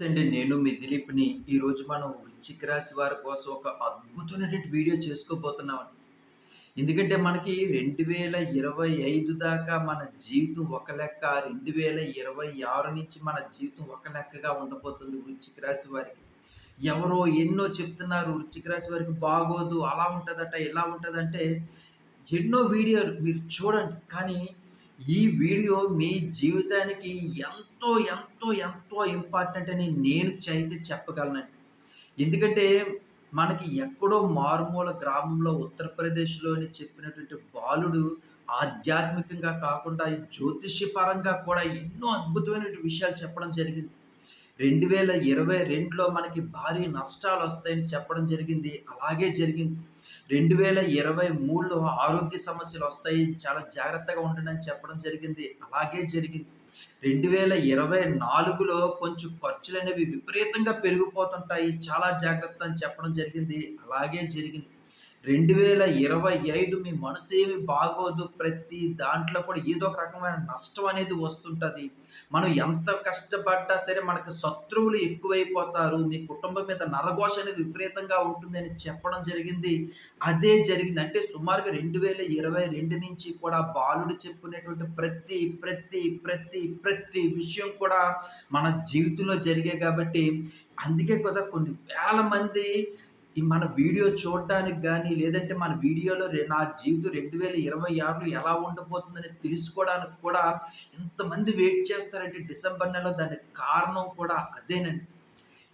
నమస్తే అండి నేను మీ దిలీప్ని. ఈరోజు మనం వృశ్చిక రాశి వారి కోసం ఒక అద్భుతమైనటువంటి వీడియో చేసుకోబోతున్నాం. ఎందుకంటే మనకి రెండు వేల ఇరవై ఐదు దాకా మన జీవితం ఒక లెక్క రెండు వేల ఇరవై ఆరు నుంచి మన జీవితం ఒక లెక్కగా ఉండబోతుంది వృశ్చిక రాశి వారికి. ఎవరో ఎన్నో చెప్తున్నారు వృశ్చిక రాశి వారికి బాగోదు అలా ఉంటుందట ఇలా ఉంటుందంటే ఎన్నో వీడియోలు మీరు చూడండి. కానీ ఈ వీడియో మీ జీవితానికి ఎంతో ఎంతో ఎంతో ఇంపార్టెంట్ అని నేను చైతే చెప్పగలనండి ఎందుకంటే మనకి ఎక్కడో మారుమూల గ్రామంలో ఉత్తరప్రదేశ్లోని చెప్పినటువంటి బాలుడు ఆధ్యాత్మికంగా కాకుండా ఈ జ్యోతిష్యపరంగా కూడా ఎన్నో అద్భుతమైనటువంటి విషయాలు చెప్పడం జరిగింది. రెండు వేల ఇరవై రెండులో మనకి భారీ నష్టాలు వస్తాయని చెప్పడం జరిగింది. అలాగే జరిగింది. రెండు వేల ఇరవై మూడులో ఆరోగ్య సమస్యలు వస్తాయి. చాలా జాగ్రత్తగా ఉండండి అని చెప్పడం జరిగింది. అలాగే జరిగింది. రెండు వేల ఇరవై నాలుగులో కొంచెం ఖర్చులు అనేవి విపరీతంగా పెరిగిపోతుంటాయి. చాలా జాగ్రత్త అని చెప్పడం జరిగింది. అలాగే జరిగింది. రెండు వేల ఇరవై ఐదు మీ మనసు ఏమి బాగోదు. ప్రతి దాంట్లో కూడా ఏదో ఒక రకమైన నష్టం అనేది వస్తుంటుంది. మనం ఎంత కష్టపడ్డా సరే మనకు శత్రువులు ఎక్కువైపోతారు. మీ కుటుంబం మీద నరఘోష అనేది విపరీతంగా ఉంటుందని చెప్పడం జరిగింది. అదే జరిగింది. అంటే సుమారుగా రెండు వేల ఇరవై రెండు నుంచి కూడా బాలుడు చెప్పుకునేటువంటి ప్రతి ప్రతి ప్రతి ప్రతి విషయం కూడా మన జీవితంలో జరిగే కాబట్టి అందుకే కదా కొన్ని వేల మంది ఈ మన వీడియో చూడడానికి కానీ లేదంటే మన వీడియోలో నా జీవితం రెండు వేల ఇరవై ఆరులో ఎలా ఉండబోతుందని తెలుసుకోవడానికి కూడా ఎంతమంది వెయిట్ చేస్తారంటే డిసెంబర్ నెలలో దానికి కారణం కూడా అదేనండి.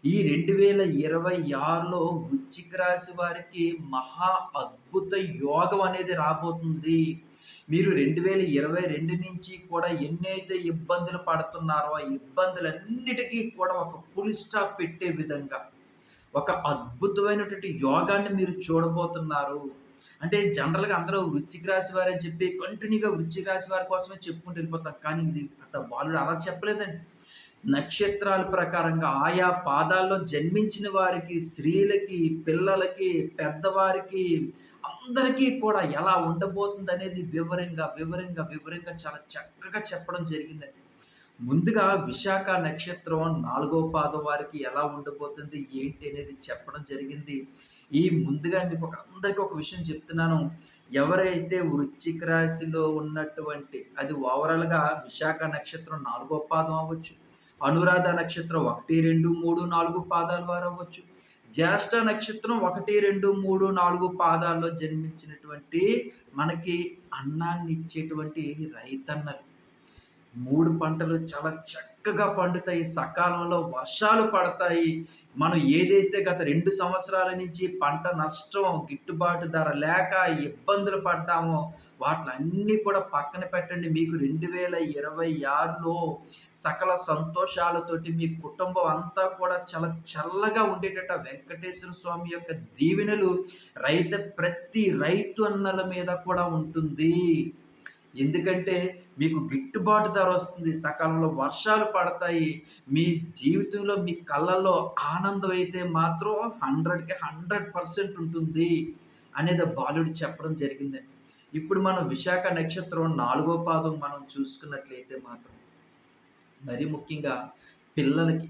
ఈ రెండు వేల ఇరవై ఆరులో వృచ్చిక రాశి వారికి మహా అద్భుత యోగం అనేది రాబోతుంది. మీరు రెండు వేల ఇరవై రెండు నుంచి కూడా ఎన్నైతే ఇబ్బందులు పడుతున్నారో ఆ ఇబ్బందులన్నిటికీ కూడా ఒక ఫుల్ స్టాప్ పెట్టే విధంగా ఒక అద్భుతమైనటువంటి యోగాన్ని మీరు చూడబోతున్నారు. అంటే జనరల్గా అందరూ వృశ్చిక రాశి వారు అని చెప్పి కంటిన్యూగా వృశ్చిక రాశి వారి కోసమే చెప్పుకుంటూ వెళ్ళిపోతాం. కానీ ఇది అంత బాలుడు అలా చెప్పలేదండి. నక్షత్రాల ప్రకారంగా ఆయా పాదాల్లో జన్మించిన వారికి స్త్రీలకి పిల్లలకి పెద్దవారికి అందరికీ కూడా ఎలా ఉండబోతుంది అనేది వివరంగా వివరంగా వివరంగా చాలా చక్కగా చెప్పడం జరిగిందండి. ముందుగా విశాఖ నక్షత్రం నాలుగో పాదం వారికి ఎలా ఉండబోతుంది ఏంటి అనేది చెప్పడం జరిగింది. ఈ ముందుగా మీకు ఒక అందరికీ ఒక విషయం చెప్తున్నాను. ఎవరైతే వృశ్చిక రాశిలో ఉన్నటువంటి అది ఓవరాల్గా విశాఖ నక్షత్రం నాలుగో పాదం అవ్వచ్చు. అనురాధ నక్షత్రం ఒకటి రెండు మూడు నాలుగు పాదాల వారు అవ్వచ్చు. జ్యేష్ఠ నక్షత్రం ఒకటి రెండు మూడు నాలుగు పాదాల్లో జన్మించినటువంటి మనకి అన్నాన్ని ఇచ్చేటువంటి రైతన్నలు. మూడు పంటలు చాలా చక్కగా పండుతాయి. సకాలంలో వర్షాలు పడతాయి. మనం ఏదైతే గత రెండు సంవత్సరాల నుంచి పంట నష్టం గిట్టుబాటు ధర లేక ఇబ్బందులు పడ్డామో వాటిలన్నీ కూడా పక్కన పెట్టండి. మీకు రెండు వేల ఇరవై ఆరులో సకల సంతోషాలతోటి మీ కుటుంబం అంతా కూడా చాలా చల్లగా ఉండేటట్టు వెంకటేశ్వర స్వామి యొక్క దీవెనలు రైతు ప్రతి రైతు అన్నల మీద కూడా ఉంటుంది. ఎందుకంటే మీకు గిట్టుబాటు ధర వస్తుంది. సకాలంలో వర్షాలు పడతాయి. మీ జీవితంలో మీ కళ్ళల్లో ఆనందం అయితే మాత్రం హండ్రెడ్కి హండ్రెడ్ పర్సెంట్ ఉంటుంది అనేది బాలుడు చెప్పడం జరిగింది. ఇప్పుడు మనం విశాఖ నక్షత్రం నాలుగో పాదం మనం చూసుకున్నట్లయితే మాత్రం మరి ముఖ్యంగా పిల్లలకి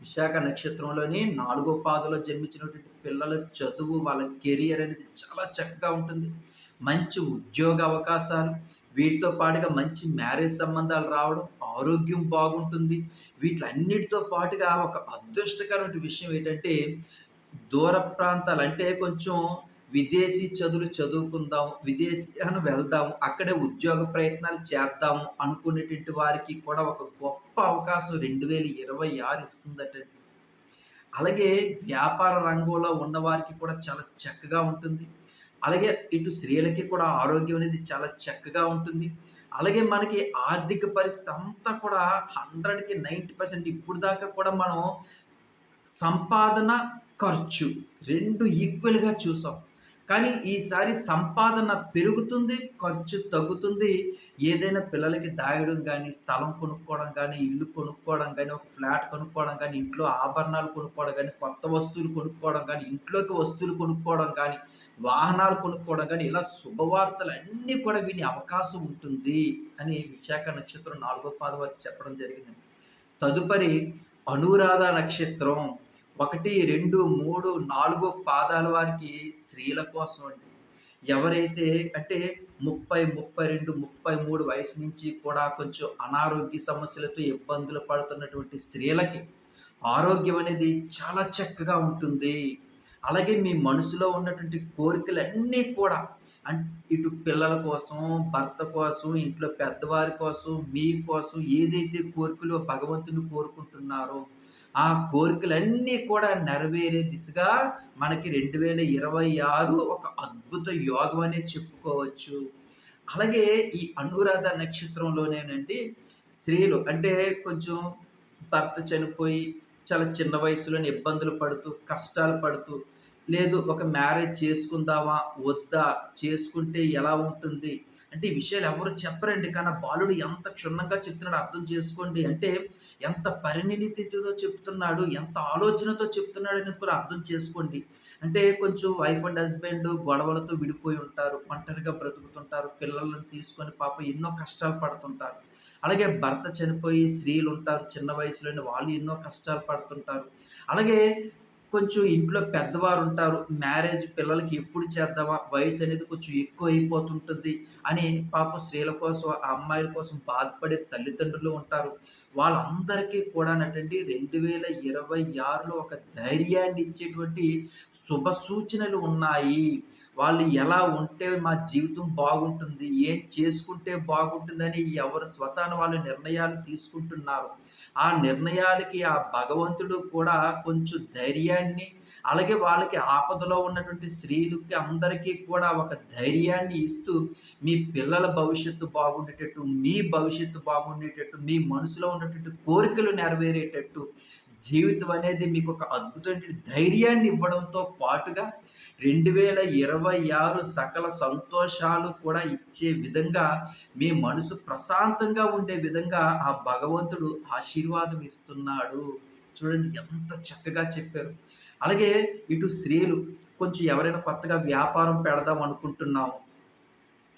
విశాఖ నక్షత్రంలోని నాలుగో పాదలో జన్మించినటువంటి పిల్లల చదువు వాళ్ళ కెరియర్ అనేది చాలా చక్కగా ఉంటుంది. మంచి ఉద్యోగ అవకాశాలు వీటితో పాటుగా మంచి మ్యారేజ్ సంబంధాలు రావడం ఆరోగ్యం బాగుంటుంది. వీటిలన్నిటితో పాటుగా ఒక అదృష్టకరమైన విషయం ఏంటంటే దూర ప్రాంతాలు అంటే కొంచెం విదేశీ చదువులు చదువుకుందాం విదేశీయాన వెళ్దాం అక్కడే ఉద్యోగ ప్రయత్నాలు చేద్దాము అనుకునేటువంటి వారికి కూడా ఒక గొప్ప అవకాశం రెండు వేల ఇరవై ఆరు ఇస్తుందట. అలాగే వ్యాపార రంగంలో ఉన్నవారికి కూడా చాలా చక్కగా ఉంటుంది. అలాగే ఇటు స్త్రీలకి కూడా ఆరోగ్యం అనేది చాలా చక్కగా ఉంటుంది. అలాగే మనకి ఆర్థిక పరిస్థితి అంతా కూడా హండ్రెడ్కి నైంటీ పర్సెంట్ ఇప్పుడు దాకా కూడా మనం సంపాదన ఖర్చు రెండు ఈక్వల్గా చూసాం. కానీ ఈసారి సంపాదన పెరుగుతుంది ఖర్చు తగ్గుతుంది. ఏదైనా పిల్లలకి దాయడం కానీ స్థలం కొనుక్కోవడం కానీ ఇల్లు కొనుక్కోవడం కానీ ఒక ఫ్లాట్ కొనుక్కోవడం కానీ ఇంట్లో ఆభరణాలు కొనుక్కోవడం కానీ కొత్త వస్తువులు కొనుక్కోవడం కానీ ఇంట్లోకి వస్తువులు కొనుక్కోవడం కానీ వాహనాలు కొనుక్కోవడం కానీ ఇలా శుభవార్తలు అన్నీ కూడా వినే అవకాశం ఉంటుంది అని విశాఖ నక్షత్రం నాలుగో పాదం చెప్పడం జరిగింది. తదుపరి అనురాధ నక్షత్రం. ఒకటి రెండు మూడు నాలుగు పాదాల వారికి స్త్రీల కోసం అండి. ఎవరైతే అంటే ముప్పై ముప్పై రెండు ముప్పై మూడు వయసు నుంచి కూడా కొంచెం అనారోగ్య సమస్యలతో ఇబ్బందులు పడుతున్నటువంటి స్త్రీలకి ఆరోగ్యం అనేది చాలా చక్కగా ఉంటుంది. అలాగే మీ మనసులో ఉన్నటువంటి కోరికలన్నీ కూడా అంటే ఇటు పిల్లల కోసం భర్త కోసం ఇంట్లో పెద్దవారి కోసం మీ కోసం ఏదైతే కోరికలు భగవంతుని కోరుకుంటున్నారో ఆ కోరికలన్నీ కూడా నెరవేరే దిశగా మనకి రెండు వేల ఇరవై ఆరు ఒక అద్భుత యోగం అనే చెప్పుకోవచ్చు. అలాగే ఈ అనురాధ నక్షత్రంలోనేనండి స్త్రీలు అంటే కొంచెం భర్త చనిపోయి చాలా చిన్న వయసులోనే ఇబ్బందులు పడుతూ కష్టాలు పడుతూ లేదు ఒక మ్యారేజ్ చేసుకుందామా వద్దా చేసుకుంటే ఎలా ఉంటుంది? అంటే ఈ విషయాలు ఎవరు చెప్పరండి. కానీ బాలుడు ఎంత క్షుణ్ణంగా చెప్తున్నాడు అర్థం చేసుకోండి. అంటే ఎంత పరిణితితో చెప్తున్నాడు ఎంత ఆలోచనతో చెప్తున్నాడు అనేది కూడా అర్థం చేసుకోండి. అంటే కొంచెం వైఫ్ అండ్ హస్బెండ్ గొడవలతో విడిపోయి ఉంటారు ఒంటరిగా బ్రతుకుతుంటారు పిల్లలను తీసుకొని పాప ఎన్నో కష్టాలు పడుతుంటారు. అలాగే భర్త చనిపోయి స్త్రీలు ఉంటారు చిన్న వయసులోని వాళ్ళు ఎన్నో కష్టాలు పడుతుంటారు. అలాగే కొంచెం ఇంట్లో పెద్దవారు ఉంటారు మ్యారేజ్ పిల్లలకి ఎప్పుడు చేద్దామా వయసు అనేది కొంచెం ఎక్కువ అయిపోతుంటుంది అని పాపం స్త్రీల కోసం ఆ అమ్మాయిల కోసం బాధపడే తల్లిదండ్రులు ఉంటారు. వాళ్ళందరికీ కూడా నటండి రెండు వేల ఇరవై ఆరులో ఒక ధైర్యాన్ని ఇచ్చేటువంటి శుభ సూచనలు ఉన్నాయి. వాళ్ళు ఎలా ఉంటే మా జీవితం బాగుంటుంది ఏం చేసుకుంటే బాగుంటుందని ఎవరు స్వతాన వాళ్ళు నిర్ణయాలు తీసుకుంటున్నారు. ఆ నిర్ణయాలకి ఆ భగవంతుడు కూడా కొంచెం ధైర్యాన్ని అలాగే వాళ్ళకి ఆపదలో ఉన్నటువంటి స్త్రీలకి అందరికీ కూడా ఒక ధైర్యాన్ని ఇస్తూ మీ పిల్లల భవిష్యత్తు బాగుండేటట్టు మీ భవిష్యత్తు బాగుండేటట్టు మీ మనసులో ఉన్నటువంటి కోరికలు నెరవేరేటట్టు జీవితం అనేది మీకు ఒక అద్భుతమైన ధైర్యాన్ని ఇవ్వడంతో పాటుగా రెండు వేల ఇరవై ఆరు సకల సంతోషాలు కూడా ఇచ్చే విధంగా మీ మనసు ప్రశాంతంగా ఉండే విధంగా ఆ భగవంతుడు ఆశీర్వాదం ఇస్తున్నాడు. చూడండి ఎంత చక్కగా చెప్పారు. అలాగే ఇటు స్త్రీలు కొంచెం ఎవరైనా కొత్తగా వ్యాపారం పెడదాం అనుకుంటున్నాము.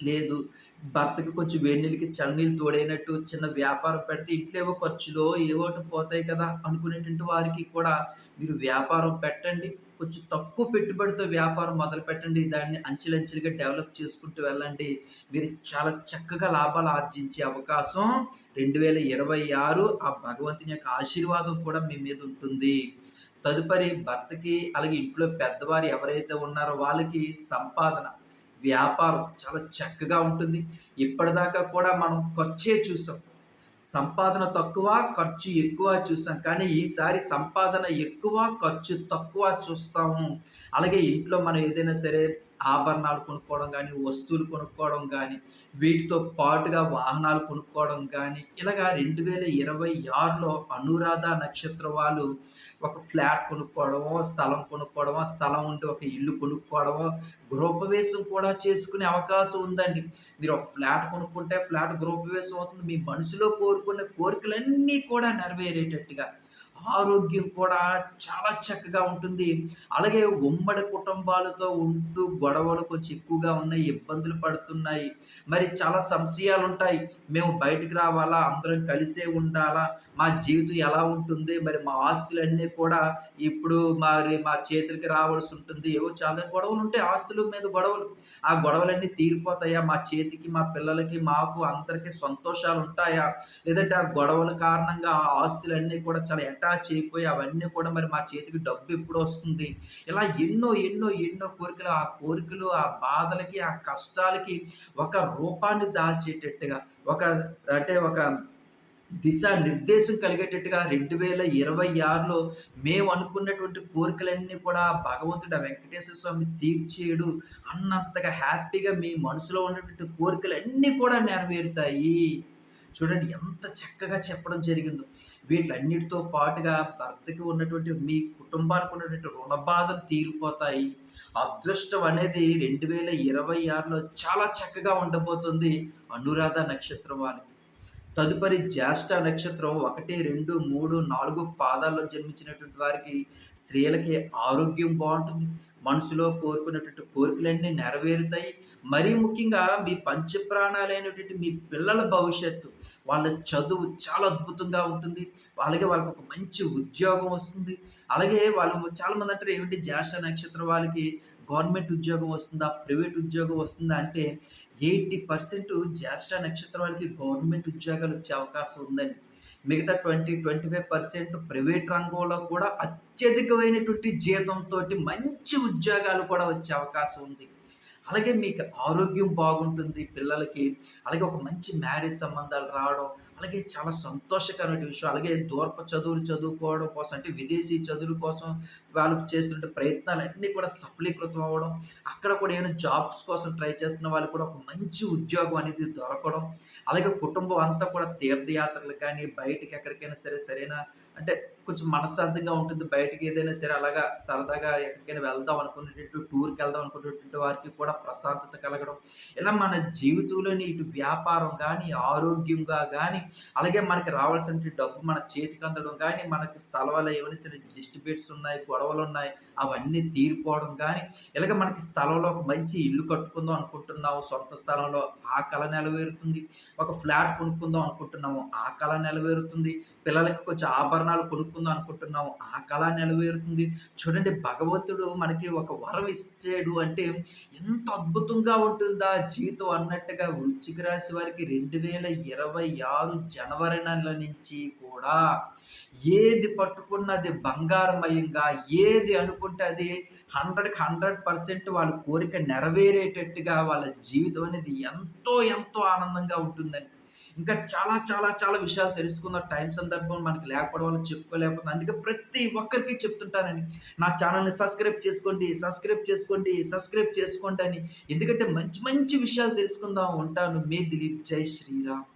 లేదు. భర్తకి కొంచెం వేడి నీళ్ళకి చన్నీళ్ళు తోడైనట్టు చిన్న వ్యాపారం పెడితే ఇంట్లో ఏవో ఖర్చులో ఏవోటి పోతాయి కదా అనుకునేటువంటి వారికి కూడా మీరు వ్యాపారం పెట్టండి. కొంచెం తక్కువ పెట్టుబడితో వ్యాపారం మొదలు పెట్టండి. దాన్ని అంచెలంచెలుగా డెవలప్ చేసుకుంటూ వెళ్ళండి. మీరు చాలా చక్కగా లాభాలు ఆర్జించే అవకాశం రెండు వేల ఇరవై ఆరు ఆ భగవంతుని యొక్క ఆశీర్వాదం కూడా మీ మీద ఉంటుంది. తదుపరి భర్తకి అలాగే ఇంట్లో పెద్దవారు ఎవరైతే ఉన్నారో వాళ్ళకి సంపాదన వ్యాపారం చాలా చక్కగా ఉంటుంది. ఇప్పటిదాకా కూడా మనం ఖర్చే చూసాం. సంపాదన తక్కువ ఖర్చు ఎక్కువ చూసాం. కానీ ఈసారి సంపాదన ఎక్కువ ఖర్చు తక్కువ చూస్తాము. అలాగే ఇంట్లో మనం ఏదైనా సరే ఆభరణాలు కొనుక్కోవడం కానీ వస్తువులు కొనుక్కోవడం కానీ వీటితో పాటుగా వాహనాలు కొనుక్కోవడం కానీ ఇలాగా రెండు వేల ఇరవై ఆరులో అనురాధ నక్షత్ర వాళ్ళు ఒక ఫ్లాట్ కొనుక్కోవడమో స్థలం కొనుక్కోవడమో స్థలం ఉంటే ఒక ఇల్లు కొనుక్కోవడమో గృహప్రవేశం కూడా చేసుకునే అవకాశం ఉందండి. మీరు ఒక ఫ్లాట్ కొనుక్కుంటే ఫ్లాట్ గృహప్రవేశం అవుతుంది. మీ మనసులో కోరుకునే కోరికలన్నీ కూడా నెరవేరేటట్టుగా ఆరోగ్యం కూడా చాలా చక్కగా ఉంటుంది. అలాగే ఉమ్మడి కుటుంబాలతో ఉంటూ గొడవలు కొంచెం ఎక్కువగా ఉన్నాయి ఇబ్బందులు పడుతున్నాయి. మరి చాలా సంశయాలు ఉంటాయి మేము బయటికి రావాలా? అందరం కలిసే ఉండాలా? మా జీవితం ఎలా ఉంటుంది మరి మా ఆస్తులన్నీ కూడా ఇప్పుడు మరి మా చేతులకి రావాల్సి ఉంటుంది. ఏవో చాలా గొడవలు ఉంటాయి ఆస్తుల మీద గొడవలు. ఆ గొడవలన్నీ తీరిపోతాయా? మా చేతికి మా పిల్లలకి మాకు అందరికీ సంతోషాలు ఉంటాయా? లేదంటే ఆ గొడవల కారణంగా ఆ ఆస్తులన్నీ కూడా చాలా అటాచ్ అయిపోయి అవన్నీ కూడా మరి మా చేతికి డబ్బు ఎప్పుడు వస్తుంది? ఇలా ఎన్నో ఎన్నో ఎన్నో కోరికలు ఆ కోరికలు ఆ బాధలకి ఆ కష్టాలకి ఒక రూపాన్ని దాల్చేటట్టుగా ఒక అంటే ఒక దిశ నిర్దేశం కలిగేటట్టుగా రెండు వేల ఇరవై ఆరులో మేము అనుకున్నటువంటి కోరికలన్నీ కూడా భగవంతుడు ఆ వెంకటేశ్వర స్వామి తీర్చేయడు అన్నంతగా హ్యాపీగా మీ మనసులో ఉన్నటువంటి కోరికలన్నీ కూడా నెరవేరుతాయి. చూడండి ఎంత చక్కగా చెప్పడం జరిగిందో. వీటిలన్నిటితో పాటుగా భర్తకి ఉన్నటువంటి మీ కుటుంబానికి ఉన్నటువంటి రుణ బాధలు తీరిపోతాయి. అదృష్టం అనేది రెండు వేల ఇరవై ఆరులో చాలా చక్కగా ఉండబోతుంది. అనురాధ నక్షత్రం వాళ్ళకి తదుపరి జ్యేష్ఠ నక్షత్రం ఒకటి రెండు మూడు నాలుగు పాదాల్లో జన్మించినటువంటి వారికి స్త్రీలకి ఆరోగ్యం బాగుంటుంది. మనసులో కోరుకున్నటువంటి కోరికలన్నీ నెరవేరుతాయి. మరీ ముఖ్యంగా మీ పంచప్రాణాలైనటువంటి మీ పిల్లల భవిష్యత్తు వాళ్ళ చదువు చాలా అద్భుతంగా ఉంటుంది. అలాగే వాళ్ళకి ఒక మంచి ఉద్యోగం వస్తుంది. అలాగే వాళ్ళు చాలామంది అంటారు ఏమిటి జ్యేష్ఠ నక్షత్రం వాళ్ళకి గవర్నమెంట్ ఉద్యోగం వస్తుందా ప్రైవేట్ ఉద్యోగం వస్తుందా అంటే ఎయిటీ పర్సెంట్ జ్యేష్ఠ నక్షత్రం వాళ్ళకి గవర్నమెంట్ ఉద్యోగాలు వచ్చే అవకాశం ఉందండి. మిగతా twenty twenty five percent private రంగంలో కూడా అత్యధికమైనటువంటి జీతంతో మంచి ఉద్యోగాలు కూడా వచ్చే అవకాశం ఉంది. అలాగే మీకు ఆరోగ్యం బాగుంటుంది పిల్లలకి అలాగే ఒక మంచి మ్యారేజ్ సంబంధాలు రావడం అలాగే చాలా సంతోషకరమైన విషయం. అలాగే దూరపు చదువులు చదువుకోవడం కోసం అంటే విదేశీ చదువుల కోసం వాళ్ళు చేస్తుంటే ప్రయత్నాలన్నీ కూడా సఫలీకృతం అవ్వడం. అక్కడ కూడా ఏమైనా జాబ్స్ కోసం ట్రై చేస్తున్న వాళ్ళు కూడా ఒక మంచి ఉద్యోగం అనేది దొరకడం. అలాగే కుటుంబం అంతా కూడా తీర్థయాత్రలు కానీ బయటికి ఎక్కడికైనా సరే సరైన అంటే కొంచెం మనశ్శాంతంగా ఉంటుంది. బయటకి ఏదైనా సరే అలాగా సరదాగా ఎక్కడికైనా వెళ్దాం అనుకునేటట్టు టూర్కి వెళ్దాం అనుకునేటట్టు వారికి కూడా ప్రశాంతత కలగడం. ఇలా మన జీవితంలోని ఇటు వ్యాపారం కానీ ఆరోగ్యంగా కానీ అలాగే మనకి రావాల్సిన డబ్బు మన చేతికి అందడం కానీ మనకి స్థలాలు ఏమైనా చిన్న డిస్ట్రిబ్యూట్స్ ఉన్నాయి గొడవలు ఉన్నాయి అవన్నీ తీరిపోవడం కానీ ఇలాగే మనకి స్థలంలో ఒక మంచి ఇల్లు కట్టుకుందాం అనుకుంటున్నాము. సొంత స్థలంలో ఆ కళ నెలవేరుతుంది ఒక ఫ్లాట్ కొనుక్కుందాం అనుకుంటున్నాము. ఆ కళ నెలవేరుతుంది పిల్లలకి కొంచెం ఆభరణాలు కొనుక్కుందాం అనుకుంటున్నాము. ఆ కళ నెలవేరుతుంది చూడండి భగవంతుడు మనకి ఒక వరం ఇచ్చాడు అంటే ఎంత అద్భుతంగా ఉంటుందా జీవితం అన్నట్టుగా వృశ్చిక రాశి వారికి రెండు వేల ఇరవై ఆరు జనవరి నెల నుంచి కూడా ఏది పట్టుకున్నది బంగారమయంగా ఏది అనుకుంటే అది హండ్రెడ్కి హండ్రెడ్ పర్సెంట్ వాళ్ళ కోరిక నెరవేరేటట్టుగా వాళ్ళ జీవితం అనేది ఎంతో ఎంతో ఆనందంగా ఉంటుందండి. ఇంకా చాలా చాలా చాలా విషయాలు తెలుసుకున్న టైం సందర్భం మనకి లేకపోవడం వల్ల చెప్పుకోలేకపోతుంది అందుకే ప్రతి ఒక్కరికి చెప్తుంటానని నా ఛానల్ని సబ్స్క్రైబ్ చేసుకోండి సబ్స్క్రైబ్ చేసుకోండి సబ్స్క్రైబ్ చేసుకోండి అని. ఎందుకంటే మంచి మంచి విషయాలు తెలుసుకుందాం. ఉంటాను. మే దిలీప్. జై శ్రీరామ్.